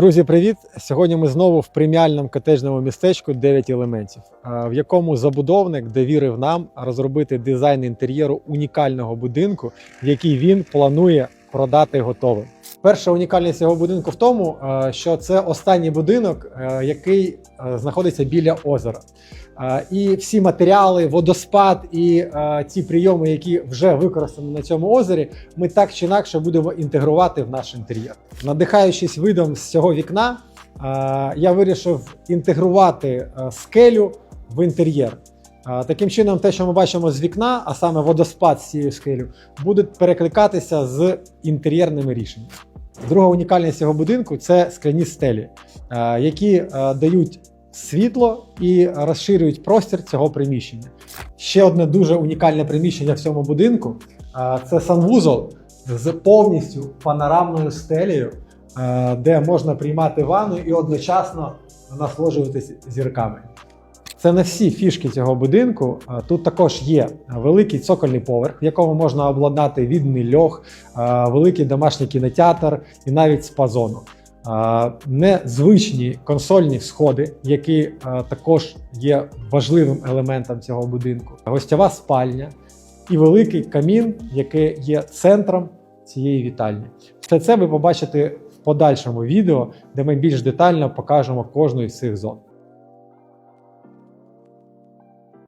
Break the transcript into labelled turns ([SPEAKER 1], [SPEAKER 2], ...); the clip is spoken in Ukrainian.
[SPEAKER 1] Друзі, привіт! Сьогодні ми знову в преміальному котеджному містечку 9 елементів, е, в якому забудовник довірив нам розробити дизайн інтер'єру унікального будинку, який він планує продати готовим. Перша унікальність цього будинку в тому, е, що це останній будинок, е, який е, знаходиться біля озера. І всі матеріали, водоспад і ті прийоми, які вже використані на цьому озері, ми так чи інакше будемо інтегрувати в наш інтер'єр. Надихаючись видом з цього вікна, я вирішив інтегрувати скелю в інтер'єр. Таким чином, те, що ми бачимо з вікна, а саме водоспад з цією скелю, буде перекликатися з інтер'єрними рішеннями. Друга унікальність цього будинку це скляні стелі, е, які е, дають світло і розширюють простір цього приміщення. Ще одне дуже унікальне приміщення в цьому будинку е, це санвузол з повністю панорамною стелею, де можна приймати ванну і одночасно насолоджуватись зірками. Це не всі фішки цього будинку. Тут також є великий цокольний поверх, в якому можна обладнати відний льох, великий домашній кінотеатр і навіть спа-зону. Незвичні консольні сходи, які також є важливим елементом цього будинку. Гостьова спальня і великий камін, який є центром цієї вітальні. Все це ви побачите в подальшому відео, де ми більш детально покажемо кожну із цих зон.